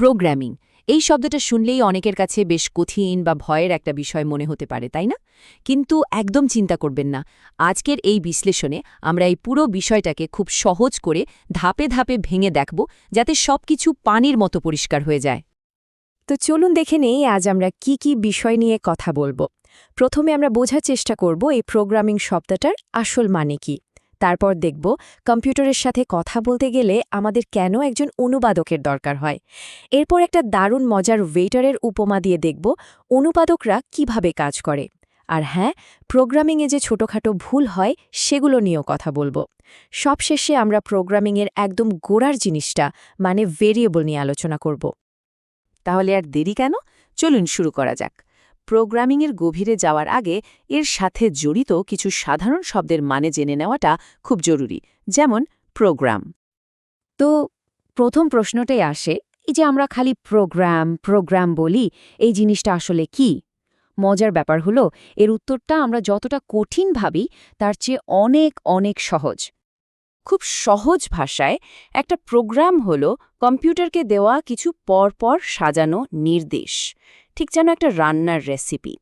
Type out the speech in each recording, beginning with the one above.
Programming এই শব্দটা শুনলেই অনেকের কাছে বেশ কঠিন বা ভয়ের একটা বিষয় মনে হতে পারে, তাই না? কিন্তু একদম চিন্তা করবেন না। আজকের এই বিশ্লেষণে আমরা এই পুরো বিষয়টাকে খুব সহজ করে ধাপে ধাপে ভেঙে দেখব, যাতে সবকিছু পানির মতো পরিষ্কার হয়ে যায়। তো চলুন দেখে নেই আজ আমরা কি কি বিষয় নিয়ে কথা বলব। প্রথমে আমরা বোঝার চেষ্টা করব এই প্রোগ্রামিং শব্দটার আসল মানে কি। তারপর দেখব কম্পিউটারের সাথে কথা বলতে গেলে আমাদের কেন একজন অনুবাদকের দরকার হয়। এরপর একটা দারুণ মজার ওয়েটারের উপমা দিয়ে দেখব অনুবাদকরা কীভাবে কাজ করে। আর হ্যাঁ প্রোগ্রামিংয়ে যে ছোটখাটো ভুল হয়, সেগুলো নিয়েও কথা বলব। সবশেষে আমরা প্রোগ্রামিংয়ের একদম গোড়ার জিনিসটা মানে ভেরিয়েবল নিয়ে আলোচনা করব। তাহলে আর দেরি কেন? চলুন শুরু করা যাক। প্রোগ্রামিংয়ের গভীরে যাওয়ার আগে এর সাথে জড়িত কিছু সাধারণ শব্দের মানে জেনে নেওয়াটা খুব জরুরি, যেমন প্রোগ্রাম তো প্রথম প্রশ্নটাই আসে, এই যে আমরা খালি প্রোগ্রাম প্রোগ্রাম বলি, এই জিনিসটা আসলে কি? মজার ব্যাপার হলো, এর উত্তরটা আমরা যতটা কঠিন ভাবি, তার চেয়ে অনেক অনেক সহজ। খুব সহজ ভাষায় একটা প্রোগ্রাম হল, কম্পিউটারকে দেওয়া কিছু পরপর সাজানো নির্দেশ। ঠিক যেন একটা রান্নার রেসিপি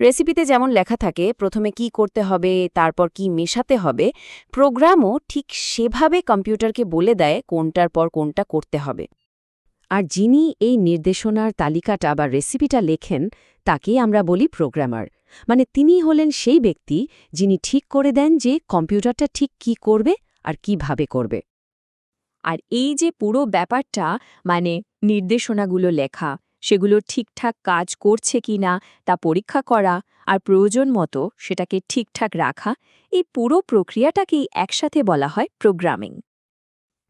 রেসিপিতে যেমন লেখা থাকে, প্রথমে কি করতে হবে, তারপর কি মেশাতে হবে প্রোগ্রামও ঠিক সেভাবে কম্পিউটারকে বলে দেয় কোনটার পর কোনটা করতে হবে। আর যিনি এই নির্দেশনার তালিকাটা বা রেসিপিটা লেখেন, তাকেই আমরা বলি প্রোগ্রামার মানে তিনি হলেন সেই ব্যক্তি যিনি ঠিক করে দেন যে কম্পিউটারটা ঠিক কি করবে আর কীভাবে করবে। আর এই যে পুরো ব্যাপারটা মানে নির্দেশনাগুলো লেখা সেগুলো ঠিকঠাক কাজ করছে কি না তা পরীক্ষা করা আর প্রয়োজন মতো সেটাকে ঠিকঠাক রাখা, এই পুরো প্রক্রিয়াটাকেই একসাথে বলা হয় প্রোগ্রামিং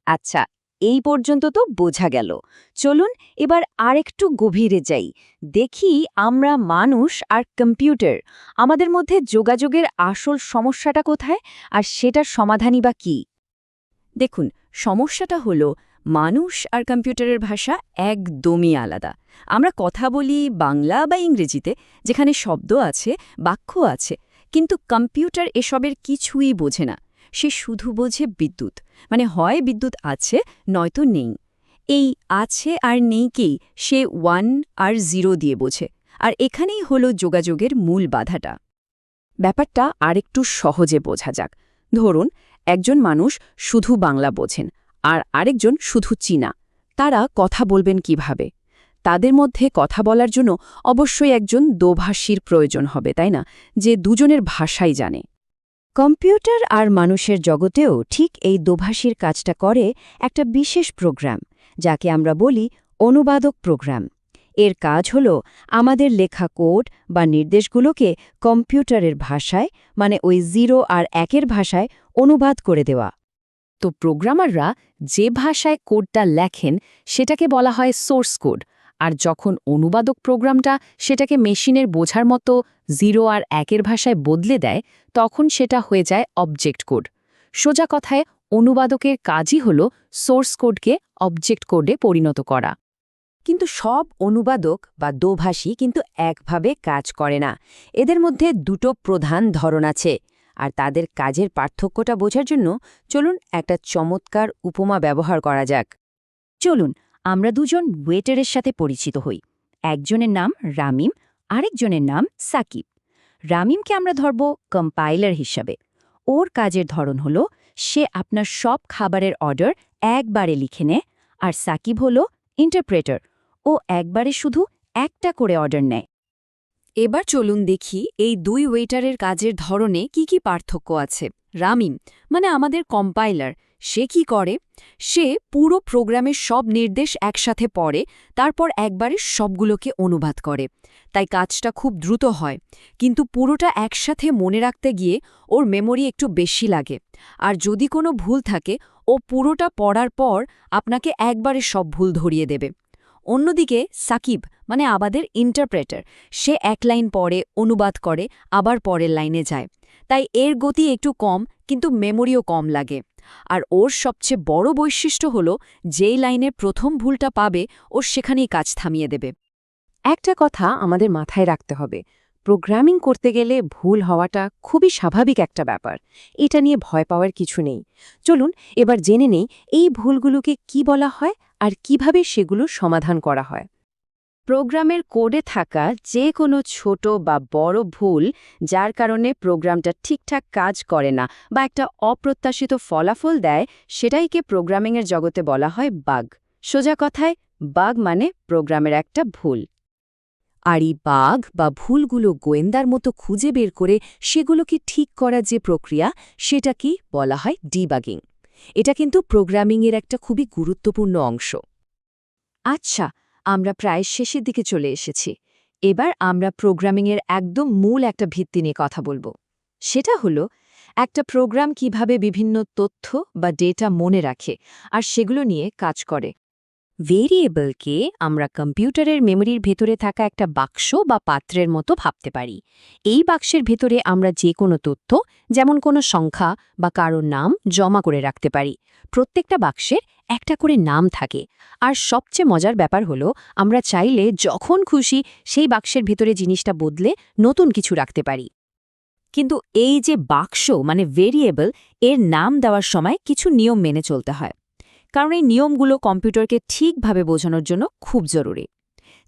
আচ্ছা এই পর্যন্ত তো বোঝা গেল। চলুন এবার আরেকটু গভীরে যাই। দেখি আমরা মানুষ আর কম্পিউটার আমাদের মধ্যে যোগাযোগের আসল সমস্যাটা কোথায় আর সেটার সমাধানই বা কী? দেখুন সমস্যাটা হলো, মানুষ আর কম্পিউটারের ভাষা একদমই আলাদা। আমরা কথা বলি বাংলা বা ইংরেজিতে, যেখানে শব্দ আছে, বাক্য আছে, কিন্তু কম্পিউটার এসবের কিছুই বোঝে না। সে শুধু বোঝে বিদ্যুৎ। মানে হয় বিদ্যুৎ আছে, নয়তো নেই। এই আছে আর নেইকেই সে ওয়ান আর জিরো দিয়ে বোঝে। আর এখানেই হলো যোগাযোগের মূল বাধাটা। ব্যাপারটা আরেকটু সহজে বোঝা যাক। ধরুন একজন মানুষ শুধু বাংলা বোঝেন আর আরেকজন শুধু চীনা। তারা কথা বলবেন কীভাবে? তাদের মধ্যে কথা বলার জন্য অবশ্যই একজন দোভাষীর প্রয়োজন হবে, তাই না? যে দুজনের ভাষাই জানে। কম্পিউটার আর মানুষের জগতেও ঠিক এই দোভাষীর কাজটা করে একটা বিশেষ প্রোগ্রাম, যাকে আমরা বলি অনুবাদক প্রোগ্রাম। এর কাজ হল আমাদের লেখা কোড বা নির্দেশগুলোকে কম্পিউটারের ভাষায় মানে ওই জিরো আর একের ভাষায় অনুবাদ করে দেওয়া। তো প্রোগ্রামাররা যে ভাষায় কোডটা লেখেন সেটাকে বলা হয় সোর্স কোড, আর যখন অনুবাদক প্রোগ্রামটা সেটাকে মেশিনের বোঝার মতো জিরো আর একের ভাষায় বদলে দেয়, তখন সেটা হয়ে যায় অবজেক্ট কোড। সোজা কথায়, অনুবাদকের কাজই হল সোর্স কোডকে অবজেক্ট কোডে পরিণত করা। কিন্তু সব অনুবাদক বা দোভাষী কিন্তু একভাবে কাজ করে না। এদের মধ্যে দুটো প্রধান ধরন আছে। আর তাদের কাজের পার্থক্যটা বোঝার জন্য চলুন একটা চমৎকার উপমা ব্যবহার করা যাক। চলুন, আমরা দুজন ওয়েটারের সাথে পরিচিত হই। একজনের নাম রামিম, আরেকজনের নাম সাকিব। রামিমকে আমরা ধরব কম্পাইলার হিসাবে। ওর কাজের ধরন হল, সে আপনার সব খাবারের অর্ডার একবারে লিখে নেয়, আর সাকিব হল ইন্টারপ্রেটার। ও একবারে শুধু একটা করে অর্ডার নেয়। এবার চলুন দেখি এই দুই ওয়েটারের কাজের ধরনে কি কি পার্থক্য আছে। রামিম মানে আমাদের কম্পাইলার, সে কি করে? সে পুরো প্রোগ্রামের সব নির্দেশ একসাথে পড়ে, তারপর একবারে সবগুলোকে অনুবাদ করে। তাই কাজটা খুব দ্রুত হয়, কিন্তু পুরোটা একসাথে মনে রাখতে গিয়ে ওর মেমোরি একটু বেশি লাগে। আর যদি কোনো ভুল থাকে, ও পুরোটা পড়ার পর আপনাকে একবারে সব ভুল ধরিয়ে দেবে। অন্যদিকে সাকিব মানে আবাদের ইন্টারপ্রেটার সে এক লাইন পরে অনুবাদ করে, আবার পরের লাইনে যায়। তাই এর গতি একটু কম, কিন্তু মেমোরিও কম লাগে। আর ওর সবচেয়ে বড় বৈশিষ্ট্য হল, যেই লাইনে প্রথম ভুলটা পাবে, ও সেখানেই কাজ থামিয়ে দেবে। একটা কথা আমাদের মাথায় রাখতে হবে। প্রোগ্রামিং করতে গেলে ভুল হওয়াটা খুবই স্বাভাবিক একটা ব্যাপার। এটা নিয়ে ভয় পাওয়ার কিছু নেই। চলুন, এবার জেনে নেই এই ভুলগুলোকে কি বলা হয় আর কীভাবে সেগুলো সমাধান করা হয়। প্রোগ্রামের কোডে থাকা যে কোনো ছোট বা বড় ভুল যার কারণে প্রোগ্রামটা ঠিকঠাক কাজ করে না বা একটা অপ্রত্যাশিত ফলাফল দেয়, সেটাইকে প্রোগ্রামিংয়ের জগতে বলা হয় বাগ সোজা কথায় বাগ মানে প্রোগ্রামের একটা ভুল। আর এই বাঘ বা ভুলগুলো গোয়েন্দার মতো খুঁজে বের করে সেগুলোকে ঠিক করার যে প্রক্রিয়া সেটাকেই বলা হয় ডিবাগিং। এটা কিন্তু প্রোগ্রামিংয়ের একটা খুবই গুরুত্বপূর্ণ অংশ। আচ্ছা আমরা প্রায় শেষের দিকে চলে এসেছি। এবার আমরা প্রোগ্রামিংয়ের একদম মূল একটা ভিত্তি নিয়ে কথা বলব। সেটা হলো, একটা প্রোগ্রাম কীভাবে বিভিন্ন তথ্য বা ডেটা মনে রাখে আর সেগুলো নিয়ে কাজ করে। ভেরিয়েবলকে আমরা কম্পিউটারের মেমরির ভেতরে থাকা একটা বাক্স বা পাত্রের মতো ভাবতে পারি। এই বাক্সের ভেতরে আমরা যে কোনো তথ্য, যেমন কোনো সংখ্যা বা কারোর নাম, জমা করে রাখতে পারি। প্রত্যেকটা বাক্সের একটা করে নাম থাকে। আর সবচেয়ে মজার ব্যাপার হলো, আমরা চাইলে যখন খুশি সেই বাক্সের ভেতরে জিনিসটা বদলে নতুন কিছু রাখতে পারি। কিন্তু এই যে বাক্স মানে ভেরিয়েবল এর নাম দেওয়ার সময় কিছু নিয়ম মেনে চলতে হয়। কারণ এই নিয়মগুলো কম্পিউটারকে ঠিকভাবে বোঝানোর জন্য খুব জরুরি।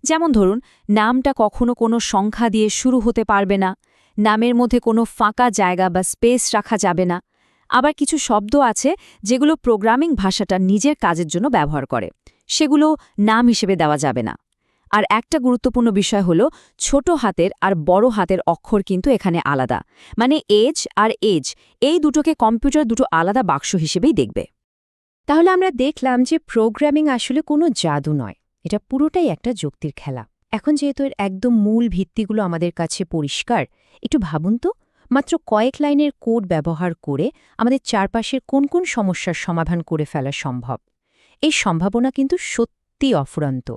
যেমন ধরুন, নামটা কখনো কোনো সংখ্যা দিয়ে শুরু হতে পারবে না, নামের মধ্যে কোনো ফাঁকা জায়গা বা স্পেস রাখা যাবে না। আবার কিছু শব্দ আছে যেগুলো প্রোগ্রামিং ভাষাটা নিজের কাজের জন্য ব্যবহার করে, সেগুলো নাম হিসেবে দেওয়া যাবে না। আর একটা গুরুত্বপূর্ণ বিষয় হলো, ছোট হাতের আর বড় হাতের অক্ষর কিন্তু এখানে আলাদা। মানে এজ আর এজ এই দুটোকে কম্পিউটার দুটো আলাদা বাক্স হিসেবেই দেখবে। তাহলে আমরা দেখলাম যে প্রোগ্রামিং আসলে কোনো জাদু নয়। এটা পুরোটাই একটা যুক্তির খেলা। এখন যেহেতু এর একদম মূল ভিত্তিগুলো আমাদের কাছে পরিষ্কার, একটু ভাবুন তো, মাত্র কয়েক লাইনের কোড ব্যবহার করে আমাদের চারপাশের কোন কোন সমস্যার সমাধান করে ফেলা সম্ভব। এই সম্ভাবনা কিন্তু সত্যি অফুরন্ত।